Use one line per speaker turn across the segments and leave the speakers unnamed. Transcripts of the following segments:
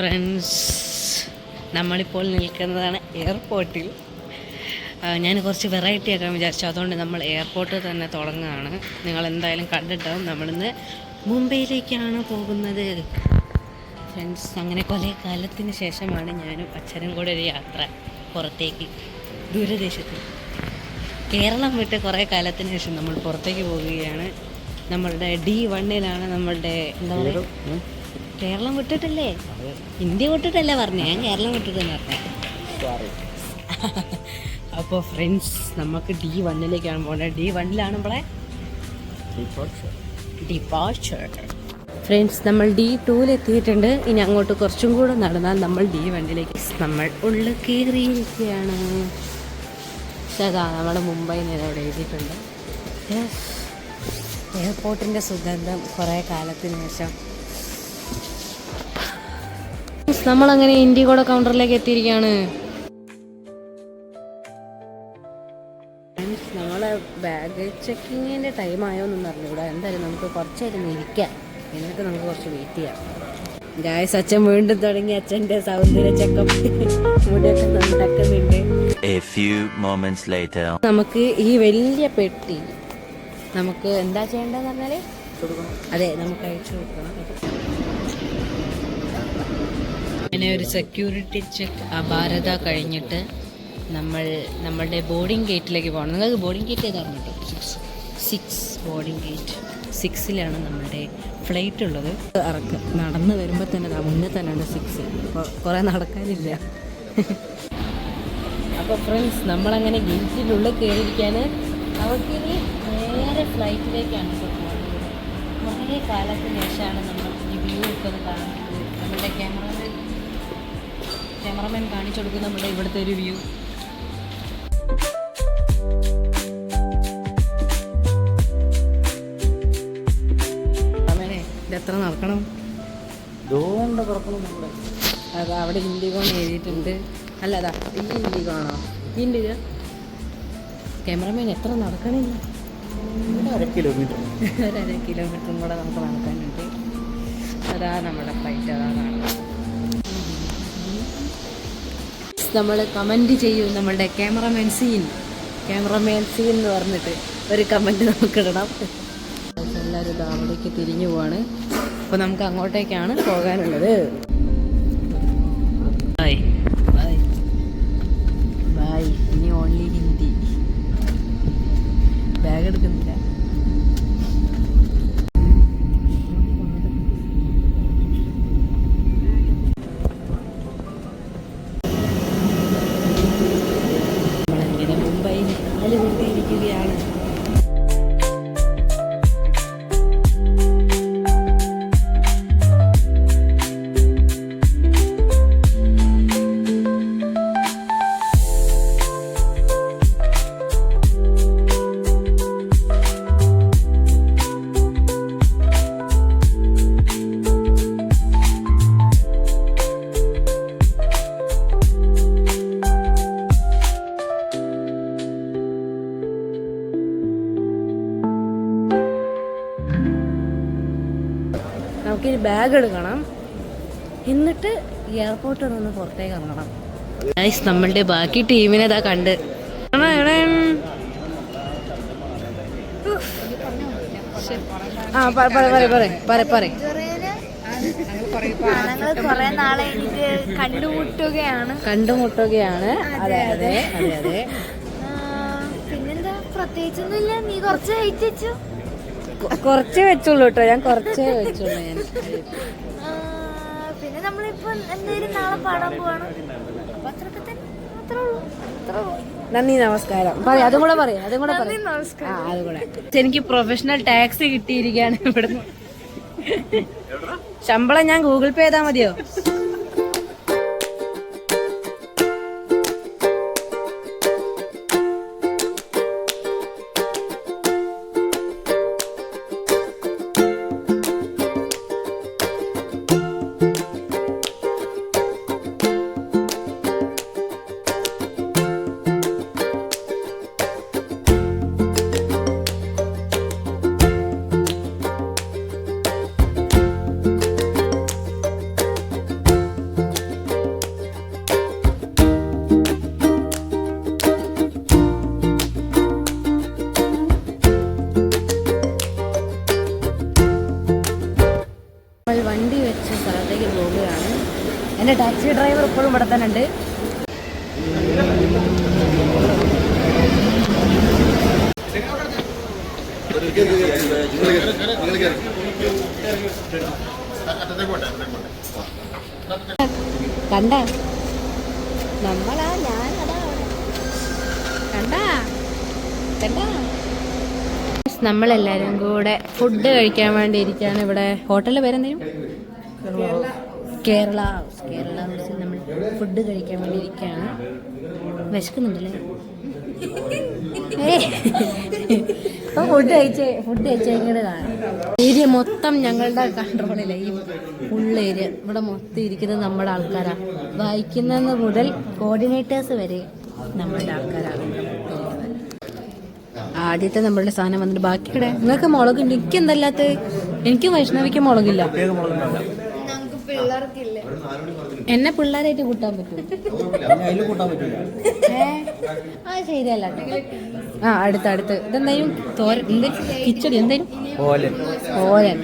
Friends നമ്മളിപ്പോൾ നിൽക്കുന്നതാണ് എയർപോർട്ടിൽ ഞാൻ കുറച്ച് വെറൈറ്റി ആക്കാൻ വിചാരിച്ചു. അതുകൊണ്ട് നമ്മൾ എയർപോർട്ടിൽ തന്നെ തുടങ്ങുകയാണ്. നിങ്ങൾ എന്തായാലും കണ്ടിട്ടാവും നമ്മളിന്ന് മുംബൈയിലേക്കാണ് പോകുന്നത്. ഫ്രണ്ട്സ് അങ്ങനെ കുറേ കാലത്തിന് ശേഷമാണ് ഞാനും അച്ഛനും കൂടെ ഒരു യാത്ര പുറത്തേക്ക് ദൂരദേശത്ത്. കേരളം വിട്ട് കുറേ കാലത്തിന് ശേഷം നമ്മൾ പുറത്തേക്ക് പോവുകയാണ്. നമ്മളുടെ ഡി വണ്ണിലാണ് നമ്മളുടെ എന്താ പറയുക? കേരളം വിട്ടിട്ടല്ലേ? ഇന്ത്യ വിട്ടിട്ടല്ലേ പറഞ്ഞേ? ഞാൻ കേരളം വിട്ടിട്ടെന്ന് പറഞ്ഞേ? അപ്പോൾ ഫ്രണ്ട്സ് നമുക്ക് ഡി വണ്ണിലേക്കാണ് പോകേണ്ടത് ഡി വണ്ണിലാണ് നമ്മളെ ഡിപ്പാർച്ചർ ഫ്രണ്ട്സ് നമ്മൾ ഡി ടൂവിലെത്തിയിട്ടുണ്ട് ഇനി അങ്ങോട്ട് കുറച്ചും കൂടെ നടന്നാൽ നമ്മൾ ഡി വണ്ണിലേക്ക് നമ്മൾ ഉള്ളിൽ കയറിയിരിക്കുകയാണ്. അതാ നമ്മുടെ മുംബൈ അവിടെ എഴുതിയിട്ടുണ്ട്. എയർപോർട്ടിന്റെ സുഗന്ധം കുറേ കാലത്തിന് ശേഷം നമ്മളങ്ങനെ ഇൻഡിഗോടെ കൗണ്ടറിലേക്ക് എത്തിയിരിക്കുകയാണ് നമ്മളെ ബാഗ് ചെക്കിങ്ങിന്റെ ടൈം ആയോന്നൊന്നും അറിഞ്ഞൂടാ എന്തായാലും നമുക്ക് കുറച്ച് നേരം ഇരിക്കാം. എന്നിട്ട് നമുക്ക് കുറച്ച് വെയിറ്റ് ചെയ്യാം. ഗായസ് അച്ഛൻ വീണ്ടും തുടങ്ങി. അച്ഛന്റെ സൗന്ദര്യ ചെക്കപ്പ് മുടിയൊക്കെ നടക്കുന്നുണ്ട്
A few moments later.
നമുക്ക് ഈ വലിയ പെട്ടി നമുക്ക് എന്താ ചെയ്യേണ്ടതെന്ന് പറഞ്ഞാൽ അതെ നമുക്ക് അയച്ചു കൊടുക്കണം. അങ്ങനെ ഒരു സെക്യൂരിറ്റി ചെക്ക് അപാരത കഴിഞ്ഞിട്ട് നമ്മൾ നമ്മളുടെ ബോർഡിംഗ് ഗേറ്റിലേക്ക് പോകണം. നിങ്ങൾക്ക് ബോർഡിംഗ് ഗേറ്റ് ഏതാണ് കേട്ടോ സിക്സ് സിക്സ് ബോർഡിംഗ് ഗേറ്റ് സിക്സിലാണ് നമ്മളുടെ ഫ്ലൈറ്റ് ഉള്ളത്. ഇറക്കം. നടന്ന് വരുമ്പോൾ തന്നെ മുന്നേ മുന്നേ തന്നെയാണ് സിക്സ് അപ്പോൾ കുറേ നടക്കാനില്ല. അപ്പോൾ ഫ്രണ്ട്സ് നമ്മളങ്ങനെ ഗേറ്റിനുള്ളിൽ കയറിയിരിക്കാൻ അവർക്കിനി നേരെ ഫ്ലൈറ്റിലേക്കാണ് കുറേ കാലത്തിന് ശേഷമാണ് നമ്മൾ ക്യാമറമാൻ കാണിച്ചു കൊടുക്കും നമ്മുടെ ഇവിടുത്തെ ഒരു വ്യൂ. എത്ര നടക്കണം? അത് അവിടെ ഇൻഡിഗോന്ന് എഴുതിയിട്ടുണ്ട്. അല്ല അതാ ഈ ഇൻഡിഗോ ആണോ ഇൻഡിഗോ? ക്യാമറമാൻ എത്ര നടക്കണില്ല
അര കിലോമീറ്റർ.
അര കിലോമീറ്ററും കൂടെ നമുക്ക് നടക്കാനുണ്ട്. അതാ നമ്മുടെ ഫ്ലൈറ്റ് അതാ നമ്മൾ കമന്റ് ചെയ്യും. നമ്മളുടെ ക്യാമറമാൻ സീൻ ക്യാമറമാൻ സീൻ എന്ന് പറഞ്ഞിട്ട് ഒരു കമന്റ് നമുക്കിടണം എല്ലാവരും അവിടേക്ക് തിരിഞ്ഞു പോവാണ്. അപ്പോൾ നമുക്ക് അങ്ങോട്ടേക്കാണ് പോകാനുള്ളത്. നമുക്കിനി ബാഗ് എടുക്കണം. എന്നിട്ട് എയർപോർട്ടിൽ നിന്ന് പുറത്തേക്ക് ഇറങ്ങണം. നമ്മളുടെ ബാക്കി ടീമിനെ ഇതാ കണ്ട്. ആ
കണ്ടുമുട്ടുകയാണ്.
കണ്ടുമുട്ടുകയാണ്. അതെ അതെ അതെ അതെ.
പിന്നെന്താ? പ്രത്യേകിച്ചൊന്നുമില്ല. നീ കുറച്ച് വെയിറ്റ് വെച്ചു.
കുറച്ചേ വെച്ചുള്ളൂ കേട്ടോ. ഞാൻ കുറച്ചേ വെച്ചുള്ളൂ ഞാൻ.
ആ, പിന്നെ നമ്മളിപ്പോ എന്തെങ്കിലും നാളെ പാടാൻ പോവാണ്?
നന്ദി നമസ്കാരം. പറയാം അതും കൂടെ പറയാം അതും കൂടെ പറയാം. അതും കൂടെ. എനിക്ക് പ്രൊഫഷണൽ ടാക്സ് കിട്ടിയിരിക്കുകയാണ് ഇവിടുന്ന്. ശമ്പളം ഞാൻ ഗൂഗിൾ പേ ചെയ്താൽ മതിയോ? എന്റെ ടാക്സി ഡ്രൈവർ ഇപ്പോഴും ഇവിടെ തന്നെ ഉണ്ട്. കണ്ട? നമ്മളാ ഞാൻ കണ്ടാ? കണ്ടാ? നമ്മളെല്ലാവരും കൂടെ ഫുഡ് കഴിക്കാൻ വേണ്ടി ഇരിക്കുകയാണ് ഇവിടെ. ഹോട്ടലിൽ പേരെന്തേലും കേരള ഹൗസ് കേരള ഹൗസിൽ നമ്മൾ ഫുഡ് കഴിക്കാൻ വേണ്ടി ഇരിക്കുകയാണ് വിശക്കുന്നുണ്ടല്ലേ? അപ്പോൾ ഫുഡ് കഴിച്ച് ഫുഡ് കഴിച്ച് ഇങ്ങനെ കാണാം. ഏരിയ മൊത്തം ഞങ്ങളുടെ കൺട്രോളിലാണ് ഈ ഫുൾ ഏരിയ ഇവിടെ മൊത്തം ഇരിക്കുന്നത് നമ്മുടെ ആൾക്കാരാണ് വായിക്കുന്നത് മുതൽ കോർഡിനേറ്റേഴ്സ് വരെ നമ്മളുടെ ആൾക്കാരാണ്. ആദ്യത്തെ നമ്മളുടെ സാധനം വന്നിട്ട് ബാക്കിയുടെ നിങ്ങൾക്ക് മുളകുണ്ട്. എനിക്ക് എന്തല്ലാത്ത എനിക്ക് വൈഷ്ണവിക്ക് മുളകില്ല.
പിള്ളേർക്കില്ല?
എന്നെ പിള്ളേരായിട്ട് കൂട്ടാൻ പറ്റും
അതിൽ കൂട്ടാൻ പറ്റില്ല.
ആ ശരിയല്ല. ആ അടുത്ത് അടുത്ത്. ഇതെന്തായാലും തോരൻ എന്ത്? കിച്ചടി എന്തായാലും
പോലെ
ഓരൻ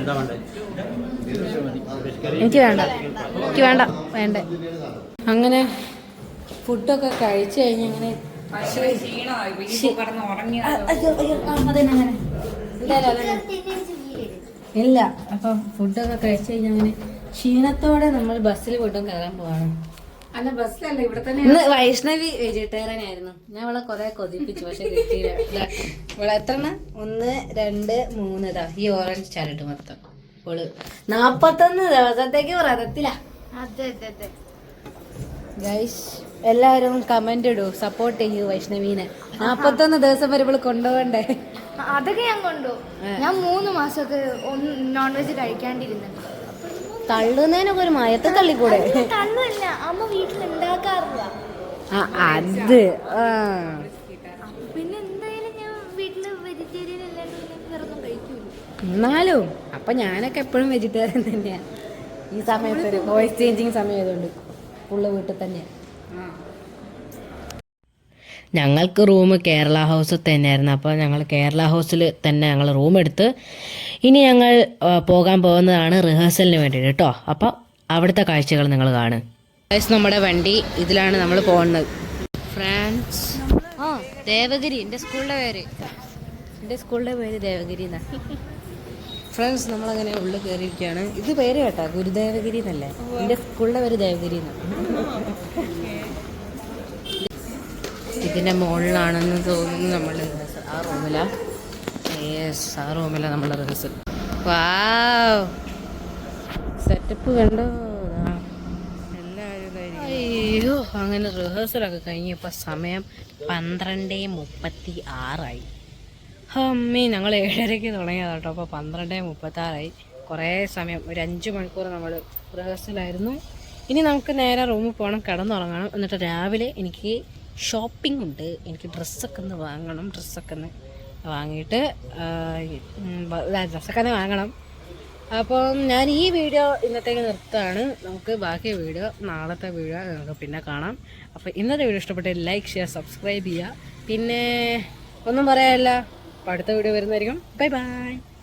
എന്താ വേണ്ടത്
എനിക്ക് വേണ്ട. എനിക്ക് വേണ്ട. വേണ്ട. അങ്ങനെ ഫുഡൊക്കെ കഴിച്ചു കഴിഞ്ഞ് ഇങ്ങനെ. ഇല്ല അപ്പൊ ഫുഡൊക്കെ കഴിച്ചു കഴിഞ്ഞാൽ അങ്ങനെ ക്ഷീണത്തോടെ നമ്മൾ ബസ്സിൽ വീണ്ടും കയറാൻ പോവാണ്.
അല്ല ബസ്സിലല്ല ഇവിടെ തന്നെ
ഇന്ന് വൈഷ്ണവി വെജിറ്റേറിയൻ ആയിരുന്നു ഞാൻ അവളെ കൊറേ കൊതിപ്പിച്ചു പക്ഷെ കിട്ടിയില്ല. ഇവളെ എത്ര? ഒന്ന് രണ്ട് മൂന്ന് ഇതാ ഈ ഓറഞ്ച് ചരട്ട് മൊത്തം. ഇവൾ നാപ്പത്തൊന്ന് ദിവസത്തേക്ക് വ്രതത്തില.
എല്ലാരും
ഗൈസ് എല്ലാവരും കമന്റ് ഇടൂ സപ്പോർട്ട് ചെയ്യൂ വൈഷ്ണവീനെ. നാപ്പത്തൊന്ന് ദിവസം വരെ ഇവൾ കൊണ്ടുപോകണ്ടേ?
അതൊക്കെ ഞാൻ കൊണ്ടുപോകും. ഞാൻ മൂന്ന് മാസമൊക്കെ നോൺ വെജ് കഴിക്കാണ്ടിരുന്നു.
തള്ളുന്നതിനൊക്കെ ഒരു മയത്തെ തള്ളിക്കൂടെ?
തള്ളല്ല. അമ്മ വീട്ടിൽ ഉണ്ടാക്കാറില്ല
അത്
പിന്നെ എന്തായാലും ഞാൻ വീട്ടിൽ വെജിറ്റേറിയൻ അല്ലാണ്ട് പിന്നെ വേറൊന്നും കഴിക്കൂല
എന്നാലും അപ്പൊ ഞാനൊക്കെ എപ്പോഴും വെജിറ്റേറിയൻ തന്നെയാ. ഈ സമയത്ത് ഒരു വോയിസ് ചേഞ്ചിങ് സമയം ഉള്ള ഫുള്ള് വീട്ടിൽ തന്നെയാ. ഞങ്ങൾക്ക് റൂം കേരള ഹൗസിൽ തന്നെയായിരുന്നു. അപ്പോൾ ഞങ്ങൾ കേരള ഹൗസിൽ തന്നെ ഞങ്ങൾ റൂം എടുത്ത് ഇനി ഞങ്ങൾ പോകാൻ പോകുന്നതാണ് റിഹേഴ്സലിന് വേണ്ടിയിട്ട് കേട്ടോ അപ്പോൾ അവിടുത്തെ കാഴ്ചകൾ നിങ്ങൾ കാണും നമ്മുടെ വണ്ടി ഇതിലാണ് നമ്മൾ പോകുന്നത്. ഫ്രാൻസ്. ആ. ദേവഗിരി എന്റെ സ്കൂളിന്റെ പേര്. എന്റെ സ്കൂളിന്റെ പേര് ദേവഗിരി എന്നാണ് ഫ്രണ്ട്സ് നമ്മളങ്ങനെ ഉള്ളിൽ കയറിയിരിക്കുകയാണ്. ഇത് പേര് കേട്ടോ ഗുരുദേവഗിരി എന്നല്ലേ? എന്റെ സ്കൂളിന്റെ പേര് ദേവഗിരി എന്നാണ് ഇതിന്റെ മുകളിലാണെന്ന് തോന്നുന്നു നമ്മൾ ആ റൂമിലാ? യെസ് ആ റൂമില നമ്മൾ റിഹേഴ്സൽ വാ സെറ്റപ്പ് കണ്ടോ. അയ്യോ അങ്ങനെ റിഹേഴ്സലൊക്കെ കഴിഞ്ഞപ്പോൾ സമയം പന്ത്രണ്ട് മുപ്പത്തി ആറായി അമ്മീ ഞങ്ങൾ ഏഴരയ്ക്ക് തുടങ്ങിയതാണ് കേട്ടോ അപ്പോൾ പന്ത്രണ്ട് മുപ്പത്തി ആറായി കുറേ സമയം ഒരു അഞ്ച് മണിക്കൂർ നമ്മൾ റിഹേഴ്സലായിരുന്നു ഇനി നമുക്ക് നേരെ റൂമിൽ പോകണം കിടന്നുറങ്ങണം. എന്നിട്ട് രാവിലെ എനിക്ക് ഷോപ്പിംഗ് ഉണ്ട് എനിക്ക് ഡ്രസ്സൊക്കെ ഒന്ന് വാങ്ങണം ഡ്രസ്സൊക്കെ ഒന്ന് വാങ്ങിയിട്ട് ഡ്രസ്സൊക്കെ ഒന്ന് വാങ്ങണം. അപ്പം ഞാൻ ഈ വീഡിയോ ഇന്നത്തേക്ക് നിർത്താണ് നമുക്ക് ബാക്കി വീഡിയോ നാളത്തെ വീഡിയോ നമുക്ക് പിന്നെ കാണാം. അപ്പോൾ ഇന്നത്തെ വീഡിയോ ഇഷ്ടപ്പെട്ട ലൈക്ക് ചെയ്യുക സബ്സ്ക്രൈബ് ചെയ്യുക. പിന്നെ ഒന്നും പറയാനല്ല. അപ്പോൾ അടുത്ത വീഡിയോ വരുന്നതായിരിക്കും. Bye bye.